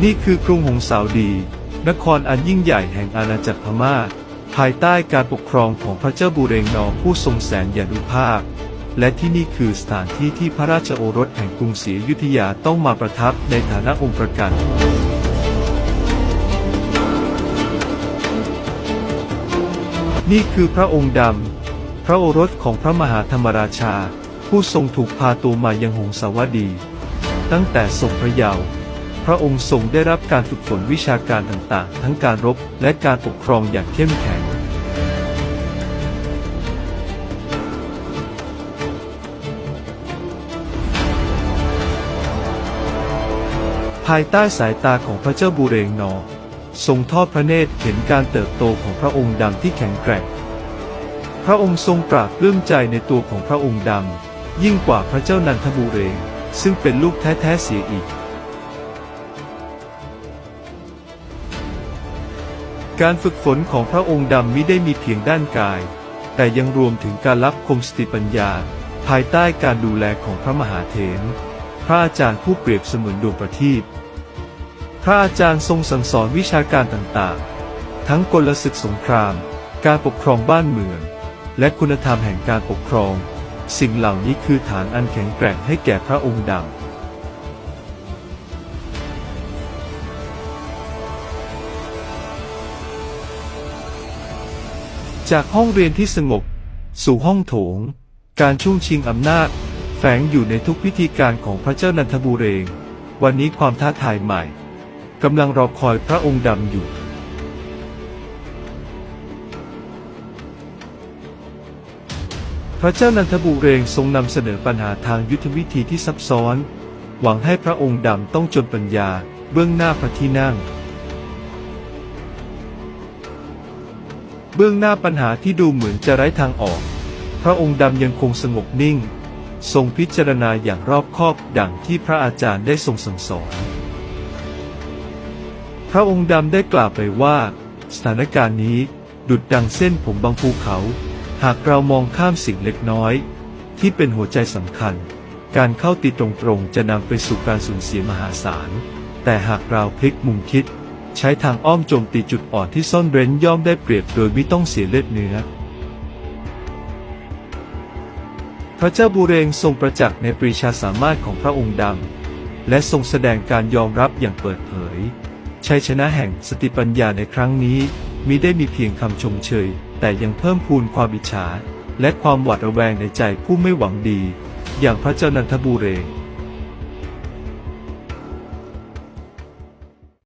นี่คือกรุงหงสาวดี นครอันยิ่งใหญ่แห่งอาณาจักรพม่า ภายใต้การปกครองของพระเจ้าบูเรงนองผู้ทรงแสนยานุภาพ และที่นี่คือสถานที่ที่พระราชโอรสแห่งกรุงศรีอยุธยาต้องมาประทับในฐานะองค์ประกันนี่คือพระองค์ดำ พระโอรสของพระมหาธรรมราชา ผู้ทรงถูกพาตัวมายังหงสาวดี ตั้งแต่ทรงพระเยาว์ พระองค์ทรงได้รับการฝึกฝนวิชาการต่างๆ ทั้งการรบและการปกครองอย่างเข้มแข็ง ภายใต้สายตาของพระเจ้าบูเรงนอ ทรงทอดพระเนตรเห็นการเติบโตของพระองค์ดำที่แข็งแกร่ง พระองค์ทรงปราบเรื่องใจในตัวของพระองค์ดำ ยิ่งกว่าพระเจ้านันทบูเรงซึ่งเป็นลูกแท้ๆเสียอีก การฝึกฝนของพระองค์ดำมิได้มีเพียงด้านกาย แต่ยังรวมถึงการรับคมสติปัญญา ภายใต้การดูแลของพระมหาเถรพระอาจารย์ผู้เปรียบเสมือนดวงประทีปพระอาจารย์ทรงสั่งสอนวิชาการต่างๆ ทั้งกลศึกสงคราม การปกครองบ้านเมือง และคุณธรรมแห่งการปกครอง สิ่งเหล่านี้คือฐานอันแข็งแกร่งให้แก่พระองค์ดำ จากห้องเรียนที่สงบ สู่ห้องโถง การช่วงชิงอำนาจ แฝงอยู่ในทุกพิธีการของพระเจ้านันทบูเรง วันนี้ความท้าทายใหม่กำลังรอคอยพระองค์ดำอยู่พระเจ้านันทบุเรงทรงนำเสนอปัญหาทางยุทธวิธีที่ซับซ้อน หวังให้พระองค์ดำต้องจนปัญญาเบื้องหน้าพระที่นั่ง เบื้องหน้าปัญหาที่ดูเหมือนจะไร้ทางออก พระองค์ดำยังคงสงบนิ่ง ทรงพิจารณาอย่างรอบคอบดังที่พระอาจารย์ได้ทรงสั่งสอน พระองค์ดำได้กล่าวไปว่า สถานการณ์นี้ดุดดังเส้นผมบางภูเขา หากเรามองข้ามสิ่งเล็กน้อย ที่เป็นหัวใจสำคัญ การเข้าตีตรงๆจะนำไปสู่การสูญเสียมหาศาล แต่หากเราพลิกมุมคิด ใช้ทางอ้อมโจมตีจุดอ่อนที่ซ่อนเร้นย่อมได้เปรียบโดยไม่ต้องเสียเลือดเนื้อ พระเจ้าบูเรงทรงประจักษ์ในปรีชาสามารถของพระองค์ดำ และทรงแสดงการยอมรับอย่างเปิดเผย ชัยชนะแห่งสติปัญญาในครั้งนี้มิได้มีเพียงคำชมเชย แต่ยังเพิ่มพูนความอิจฉา และความหวาดระแวงในใจผู้ไม่หวังดี อย่างพระเจ้านันทบูเรง